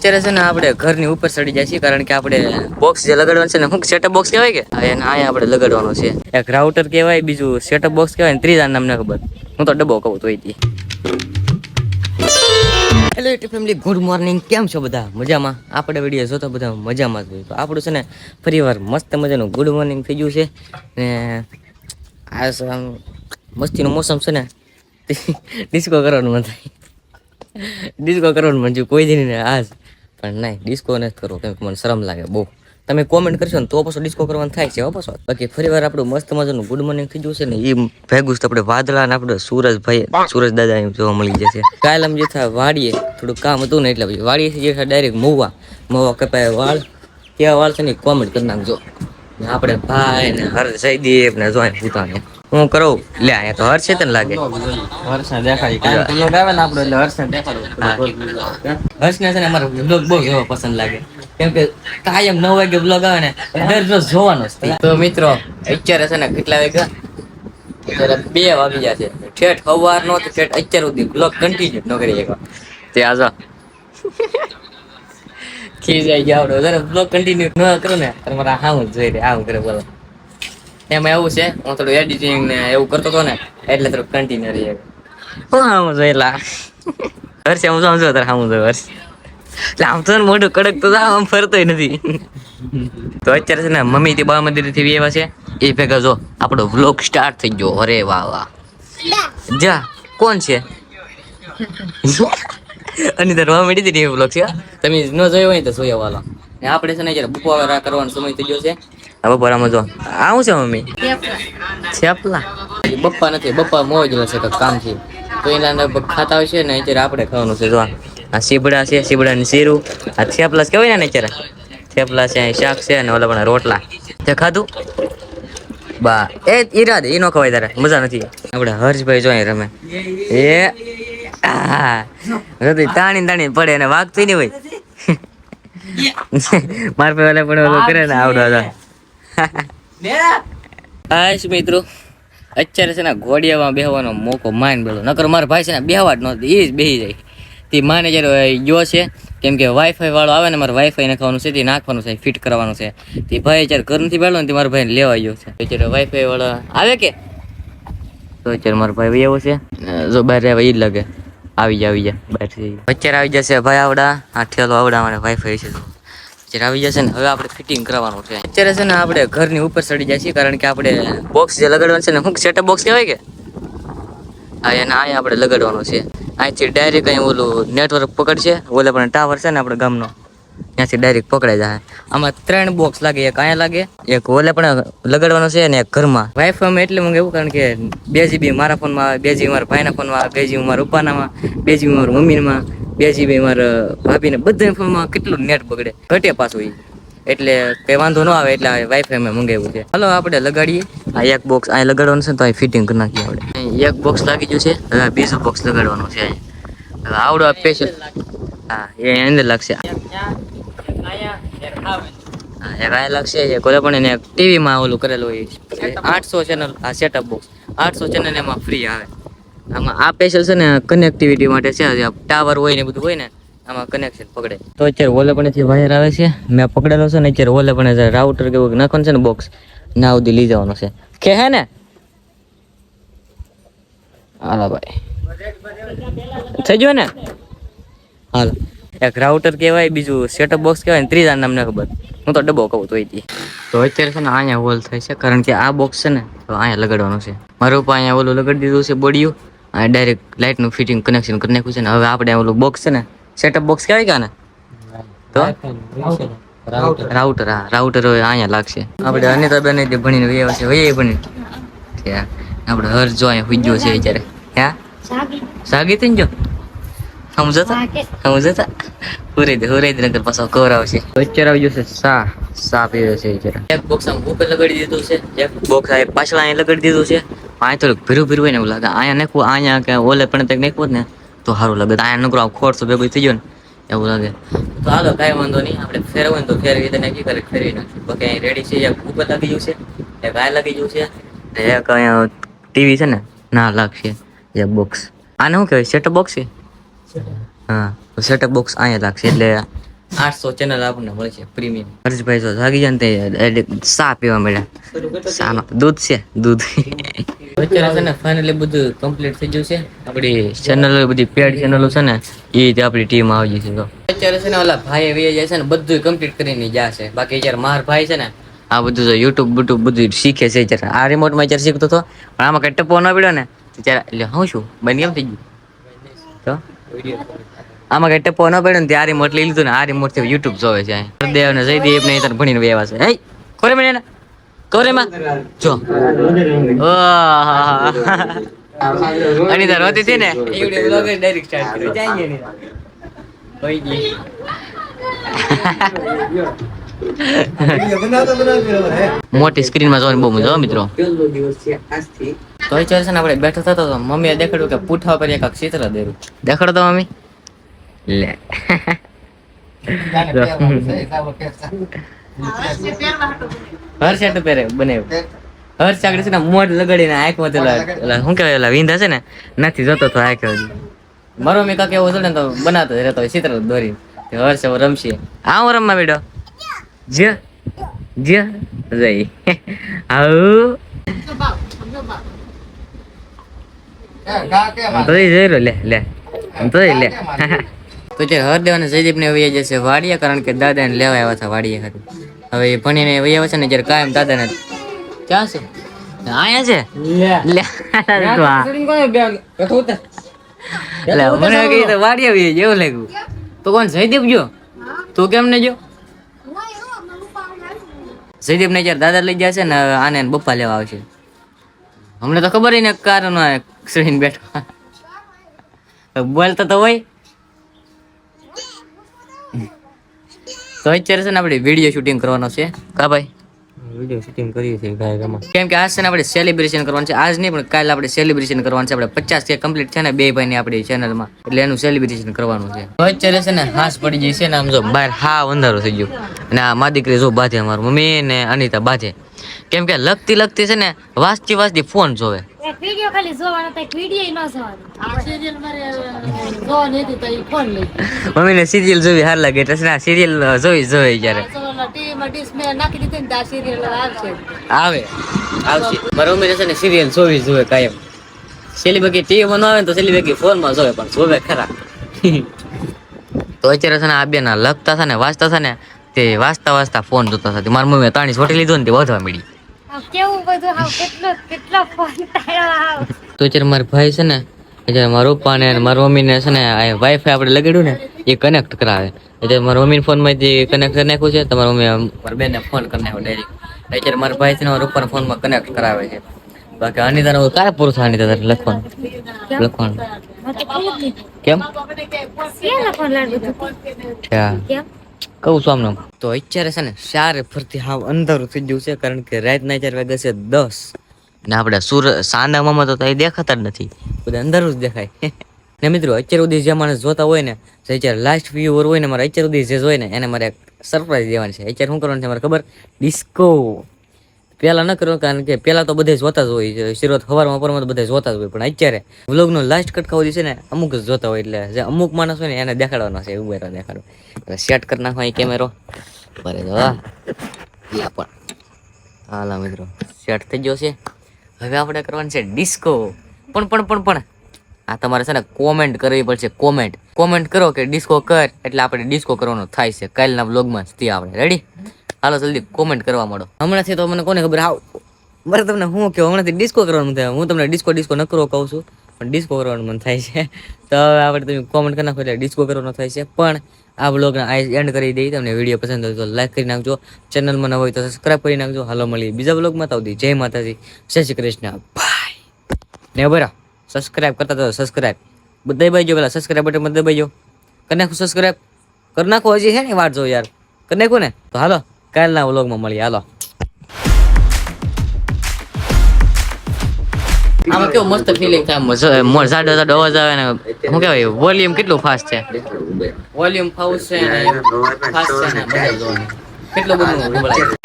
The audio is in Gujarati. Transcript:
અત્યારે છે ને આપણે ઘરની ઉપર ચડી જાય છે કારણ કે આપણે બોક્સ જે લગાડવાનું છે ને હું સેટઅપ બોક્સ કહેવાય કે અહીંયા આપણે લગાડવાનું છે એક રાઉટર કહેવાય બીજું સેટઅપ બોક્સ કહેવાય ને ત્રીજા નામ ખબર હું તો ડબ્બો કહું તો hello YouTube family good morning કેમ છો બધા મજામાં આપણે વીડિયો જોતા બધા મજામાં જ હોય તો આપણું છે ને ફરીવાર મસ્ત મજાનું ગુડ મોર્નિંગ થઈ ગયું છે ને આ મસ્તીનું મોસમ છે ને ડિસ્કો કરવાનું મન થાય ડિસ્કો કરવાનું મન કોઈ દિન આજ પણ નહીં ડિસ્કો નથી કરવો, કેમ કે મને શરમ લાગે બહુ. તમે કોમેન્ટ કરશો ને તો પાછો ડિસ્કો કરવાનું થાય છે પાછો. બાકી ફરી વાર આપણું મસ્ત મજાનું ગુડ મોર્નિંગ થઈ જશે ને એ ભેગું જ આપણે વાદળા ને આપણે સૂરજભાઈ સુરજ દાદા એમ જોવા મળી જશે કાલ આમ જે વાડીએ, થોડું કામ હતું ને એટલે પછી વાડીએ જે ડાયરેક્ટ મોવા મોવા કપાય વાળ. કેવા વાળ છે ને કોમેન્ટ કરી નાખજો. આપણે ભાઈ ને હર જયદીપ ને જોઈ પૂતાને હું કરું? લે અહીંયા તો હર્ષ તને લાગે. હર્ષને દેખાડી કાંઈ તો લોક આવે ને આપણો એટલે હર્ષ ને દેખાડો. હર્ષ ને છે ને અમારો બ્લોગ બહુ જોવા પસંદ લાગે. કેમ કે કાયમ નવ વાગે બ્લોગ આવે ને દરરોજ જોવાનો છે. તો મિત્રો અત્યારે છે ને કેટલા વાગ્યા? અત્યારે બે વાગી ગયા છે. ઠેઠ સવાર નો ઠેઠ અત્યાર સુધી બ્લોગ કન્ટિન્યુ ન કરી શકો તે આજો ખી જાય ગયા આવડો જરા બ્લોગ કન્ટિન્યુ ન કરો ને તમારા મારા હા જ જોઈ રે આવું કરે બોલો. એમાં એવું છે? હું થોડું એડિટિંગ ને એવું કરતો હતો ને એટલે થોડું કન્ટિન્યુ રહી હું આમ જોયેલા હર્ષ હું સમજો તારે હું જોયું હર્ષ એટલે આમ તો મોઢું કડક તો આમ ફરતોય નથી. તો અત્યારે છે ને મમ્મી તે બા મંદિરથી એવા છે. એ ભેગા જો આપણો વ્લોગ સ્ટાર્ટ થઈ ગયો. અરે વાહ વાહ. જા કોણ છે? અને તાર વાહ મળી હતી વ્લોગ છે તમે ન જોયો હોય તો જોયા વાલો આપણે છે ને જ્યારે બપોરા કરવાનો સમય થઈ ગયો છે આ બપોરામાં જો. આવું છે મમ્મી? થેપલા. બપ્પા નથી બપ્પા મોજ છે કે કામ છે તો એના ખાતા હોય છે ને અત્યારે આપણે ખાવાનું છે જો આ. સીબડા છે સીબડાની શીરું. આ થેપલા કેવાય ને અત્યારે? થેપલા છે અહીં શાક છે અને ઓલા પણ રોટલા. તે ખાધું? બા એ ઈરાદ એ નો ખવાય તારે મજા નથી. આપણે હર્ષભાઈ જોઈએ રમે. એ તાણી તાણી પડે અને વાગતી નહીં હોય. માર પે પણ ઓલું કરે ને આવડો હતો હાશ મિત્રો? અત્યારે છે ને ઘોડિયામાં બેહવાનો મોકો માન બેલો. નકર મારા ભાઈ છે ને બેહવા જ નહોતી એ જ બેહી જાય. તે માને જ્યારે ગયો છે, કેમ કે વાઈફાઈ વાળો આવે ને મારે વાઈફાઈ નાખવાનું છે, તે નાખવાનું છે ફિટ કરવાનું છે. તે ભાઈ અત્યારે ઘર નથી બેઠો ને તે મારા ભાઈને લેવા ગયો છે. અત્યારે વાઈફાઈ વાળો આવે કે? તો અત્યારે મારો ભાઈ એવો છે. જો બહાર રહેવા એ જ લાગે. આવી જા આવી જા, બહાર અત્યારે આવી જશે ભાઈ આવડા. આ ઠેલો આવડા મારે વાઈફાઈ છે. અત્યારે આવી જશે ને, હવે આપણે ફિટિંગ કરવાનું છે. અત્યારે છે ને આપણે ઘરની ઉપર ચડી જાય છે કારણ કે આપણે બોક્સ જે લગાડવાનું છે ને, હું સેટઅપ બોક્સ કહેવાય કે? હા, એને અહીંયા આપણે લગાડવાનું છે. અહીંથી ડાયરેક્ટ અહીં ઓલું નેટવર્ક પકડશે, ઓલે પણ ટાવર છે ને આપણે ગામનો, ત્યાંથી ડાયરેક્ટ પકડાઈ જાય. આમાં ત્રણ બોક્સ લાગે, એક અહીંયા લાગે, એક ઓલે પણ લગાડવાનો છે ને એક ઘરમાં. વાઈફાઈમાં એટલે મંગાવ્યું એવું કારણ કે બે જીબી મારા ફોનમાં બે જીબી મારા ભાઈના ફોનમાં બે જીબી મારા પપ્પાનામાં બે જીબી મારા મમ્મીમાં બે જીબી મારા ભાભીને બધા ફોનમાં કેટલું નેટ બગડે? ઘટે પાછું એ એટલે કઈ વાંધો ન આવે, એટલે વાઈફાઈ મેં મંગાવ્યું છે. હલો, આપણે લગાડીએ. આ એક બોક્સ અહીં લગાડવાનું છે તો અહીં ફિટિંગ કરી નાખીએ આપણે. એક બોક્સ લાગી ગયું છે, હવે બીજું બોક્સ લગાડવાનું છે હવે આવડો આ સ્પેશિયલ હા, એ અંદર લાગશે. હા, એ આ લાગશે એક કોઈ પણ એને ટીવીમાં ઓલું કરેલું હોય. આઠસો ચેનલ આ સેટઅપ બોક્સ આઠસો ચેનલ એમાં ફ્રી આવે. આમાં આ સ્પેશિયલ છે ને કનેક્ટિવિટી માટે છે ટાવર હોય ને બધું હોય ને, આમાં કનેક્શન પકડે. તો અત્યારે ઓલેપણેથી પણ વાયર આવે છે, મેં પકડેલો છે ને, અત્યારે ઓલેપણે રાઉટર કે નાખવાનું છે ને બોક્સ ના સુધી લઈ જવાનો છે. કે હે ને? હાલો ભાઈ. થઈ ગયો ને? હાલો. એક રાઉટર કહેવાય, બીજું સેટઅપ બોક્સ કહેવાય ને, ત્રીજા નામ ને ખબર. હું તો ડબ્બો કહું તો. એથી તો અત્યારે છે ને, અહીંયા હોલ થાય છે, કારણ કે આ બોક્સ છે ને અહીંયા લગાડવાનું છે. મારું પણ અહીંયા ઓલું લગાડી દીધું છે, બોડીયું. અને ડાયરેક્ટ લાઇટનું ફિટિંગ કનેક્શન કરી નાખ્યું છે ને હવે આપણે ઓલું બોક્સ છે ને સેટઅપ બોક્સ કહેવાય કે ને તો? રાઉટર હા રાઉટર હવે અહીંયા લાગશે. આપણે અનિતા જે તે ભણીને વહી છે વહી ભણી આપણે હર જો અહીંયા હુજ્યો છે અત્યારે. હે? સાગી થઈ જો. સમજતા? સમજતા? હુરે દે હુરે નગર પાછો કવર આવશે. અત્યારે આવી જશે સા સા પીવે છે અત્યારે. એક બોક્સ આમ ઉપર લગાડી દીધું છે. એક બોક્સ પાછળ અહીંયા લગાડી દીધું છે. અહીંયા થોડુંક ભીરું ભીરું હોય ને એવું લાગે. અહીંયા નાખવું અહીંયા કે ઓલે પણ તક નાખવું જ ને તો સારું લાગે. તો અહીંયા નકરો ખોરસો ભેગું થઈ ગયો ને એવું લાગે. તો હાલો કાંઈ વાંધો નહીં. આપણે ફેરવું ને તો ફેરવી દે નાખી કરે ફેરવી નાખી બાકી અહીં રેડી છે એક ઉપર લાગી ગયું છે એક આ લાગી ગયું છે ને એક અહીંયા ટીવી છે ને ના લાગશે એક બોક્સ આને શું કહેવાય? સેટઅપ બોક્સ છે? હા તો સેટઅપ બોક્સ અહીંયા લાગશે એટલે આઠસો ચેનલ આપણને મળશે પ્રીમિયમ હર્ષભાઈ તો જાગી જાય ને તે direct ચા પીવા મળ્યા. સાનો દૂધ છે દૂધ. અત્યારે છે ને ફાઇનલી બધું કમ્પ્લીટ થઈ ગયું છે. આપણી ચેનલ બધી પેડ ચેનલો છે ને, એ રીતે આપણી ટીમ આવી જશે તો. અત્યારે છે ને ઓલા ભાઈ વી જાય છે ને બધું કમ્પ્લીટ કરીને જશે બાકી અત્યારે માર ભાઈ છે ને, આ બધું તો યુટ્યુબ બુટ્યુબ બધું શીખે છે. જ્યારે આ રિમોટમાં જ્યારે શીખતો હતો, પણ આમાં કઈ ટપો ન પડ્યો ને ત્યારે એટલે હું શું બની એમ થઈ ગયું. તો? આમાં કઈ ટપો ન પડ્યો ને, તે આ રિમોટ લઈ લીધું ને, આ રિમોટથી યુટ્યુબ જોવે છે દેવ ને જયદીપ ને તને ભણીને વ્યવા છે. હે? મને કોરે જો. અનિતા રોતી હતી ને? ડાયરેક્ટ સ્ટાર્ટ કર્યો જાય ગઈ. મોટી જોવાની બહુ મજા આવે મિત્રો. તો એ ચોરસ છે ને આપણે બેઠો થતો તો મમ્મીએ દેખાડ્યું કે પૂઠા પર એક ચિત્ર દેરું. દેખાડો તો મમ્મી. લે. હર્ષ આટલું પહેરે બનાવ્યું હર્ષ આગળ છે ને મોઢ લગાડીને આંખમાં પેલા શું કહેવાય પેલા વિંધા છે ને નથી જોતો તો આંખ મારો મેં કાંક એવું ને તો બનાવતો જ રહેતો હોય ચિત્ર દોરી. હર્ષ હવે રમશે. હું રમવા બેડો જ જ જઈ આવું તો જઈ જોઈ રહ્યો લે લે. તો લે. તો જે હરદેવ અને જયદીપ ને વહી જશે વાડિયા કારણ કે દાદા ને લેવા આવ્યા હતા વાડિયા ખાતે હવે એ ભણીને વહી આવ્યા છે ને જ્યારે કાયમ દાદા ને ક્યાં છે? આયા છે લે. તો આ. મને કઈ તો વાડિયા વહી જેવું લાગ્યું. તો કોણ જયદીપ જો તું કેમ ને જો જયદીપ ને જ્યારે દાદા લઈ જશે ને આને બપ્પા લેવા આવશે. હમણાં તો ખબર ને કારણ શ્રીને બેઠો. બોલતો તો હોય. તો અત્યારે છે ને આપણે વીડિયો શૂટિંગ કરવાનો છે. કા ભાઈ? વીડિયો શૂટિંગ કરીએ છીએ ગાયકામાં કેમ. કે આજ છે ને આપણે સેલિબ્રેશન કરવાનું છે. આજ નહીં પણ કાલે આપણે સેલિબ્રેશન કરવાનું છે. આપણે પચાસ કે કમ્પ્લીટ છે ને બે ભાઈની આપણી ચેનલમાં એટલે એનું સેલિબ્રેશન કરવાનું છે. તો અત્યારે છે ને હાસ પડી ગઈ છે ને આમ જો બહાર હા અંધારો થઈ ગયો. અને આ મા દીકરી જો બાધે અમારું મમ્મી ને અનિતા બાધે કેમ કે લગતી લગતી છે ને વાંચતી વાંચતી ફોન જોવે. એક વીડિયો ખાલી જોવાનો તો એક વીડિયો ન જોવાનો. આ સિરિયલ મારે જોવાની હતી તો એ ફોન લઈ મમ્મીને સિરિયલ જોવી હાર લાગે એટલે છે ને સિરિયલ જોવી જોવે જ્યારે. ટીવીમાં ડીશ મેં નાખી દીધી ને આ સિરિયલ આવશે. આવે આવશે. મારા મમ્મી છે ને સિરિયલ જોવી જોવે કાયમ. સેલી બાકી ટીવીમાં ન આવે ને તો સેલી બાકી ફોનમાં જોવે પણ જોવે ખરા. તો અત્યારે છે ને આ બેના લખતા હતા ને વાંચતા હતા ને તે વાંચતા વાંચતા ફોન જોતા હતા મારી મમ્મીએ તાણી છોટી લીધો ને તે વધવા મળી કેવું બધું હાવ કેટલો કેટલો ફોન હાવ. તો અત્યારે મારા ભાઈ છે ને અત્યારે મારા પપ્પા ને મારા મમ્મીને છે ને આ વાઈફાઈ આપણે લગાડ્યું ને એ કનેક્ટ કરાવે. એટલે મારા મમ્મી ફોનમાં જે કનેક્ટ કરી નાખ્યું છે તમારા મમ્મી મારા બેનને ફોન કરી નાખ્યો ડાયરેક્ટ અત્યારે મારા ભાઈ છે ને મારા પપ્પાના ફોનમાં કનેક્ટ કરાવે છે. બાકી અનિતાને હવે ક્યારે પૂરું થાય અનિતા તારે લખવાનું? લખવાનું. કેમ? શેના કહું છું આમને તો અત્યારે છે ને ચારે ફરતી હાવ અંધારું થઈ ગયું છે, કારણ કે રાતના ચાર વાગે છે દસ. ને આપણે સુર સાંદામાં તો કઈ દેખાતા જ નથી. બધા અંધારું જ દેખાય. ને મિત્રો, અત્યાર સુધી જે માણસ જોતા હોય ને અત્યારે લાસ્ટ વ્યુઅર હોય ને, મારે અત્યાર સુધી જે જોઈ ને, એને મારે સરપ્રાઈઝ દેવાની છે. અત્યારે શું કરવાનું છે મારે ખબર? ડિસ્કો પહેલા ન કરો કારણ કે પહેલા તો બધે જોતા જ હોય. શરૂઆત સવારમાં પરમાં તો બધા જોતા જ હોય. પણ અત્યારે વ્લોગનો લાસ્ટ કટ ખાવા છે ને અમુક જ જોતા હોય એટલે જે અમુક માણસ હોય ને એને દેખાડવાનો છે, ઉભેરો દેખાડો એટલે સેટ કરી નાખો અહીં કેમેરો ભરે જો પણ. હાલા મિત્રો સેટ થઈ ગયો છે. હવે આપણે કરવાનું છે ડિસ્કો પણ પણ પણ પણ. આ તમારે છે ને કોમેન્ટ કરવી પડશે કોમેન્ટ કોમેન્ટ કરો કે ડિસ્કો કર, એટલે આપણે ડિસ્કો કરવાનો થાય છે. કાલના વ્લોગમાં જ તે આપણે. રેડી હાલો, જલ્દી કોમેન્ટ કરવા માંડો હમણાંથી તો મને કોને ખબર આવ મારે તમને હું કહું હમણાંથી ડિસ્કો કરવાનું થાય. હું તમને ડિસ્કો ડિસ્કો ન કહું છું, પણ ડિસ્કો કરવાનું મન થાય છે. તો હવે આપણે તમે કોમેન્ટ કરી નાખો એટલે ડિસ્કો કરવાનો થાય છે. પણ આ બ્લોગને આ એન્ડ કરી દઈ તમને વીડિયો પસંદ હોય તો લાઈક કરી નાખજો. ચેનલમાં ન હોય તો સબસ્ક્રાઈબ કરી નાખજો. હાલો, મળીએ બીજા બ્લોગમાં તો આવતી જય માતાજી. જય શ્રી કૃષ્ણ. બાય ને બરા સબસ્ક્રાઇબ કરતા તો સબસ્ક્રાઇબ બધા ભાઈ જો પેલા સબસ્ક્રાઈબ બટન બધા ભાઈ જો કરી નાખો સબસ્ક્રાઈબ કરી નાખો, હજી છે ને વાત જો યાર. કરી નાખો ને. તો હાલો. કાલના વ્લોગમાં મળીએ હાલો આમાં કેવું મસ્ત ફિલિંગ થાય મજા જાડો જાડો અવાજ આવે ને શું કહેવાય વોલ્યુમ કેટલું ફાસ્ટ છે? વોલ્યુમ ફાસ્ટ છે ને ફાસ્ટ છે ને બધા જોવાનું. કેટલું બધું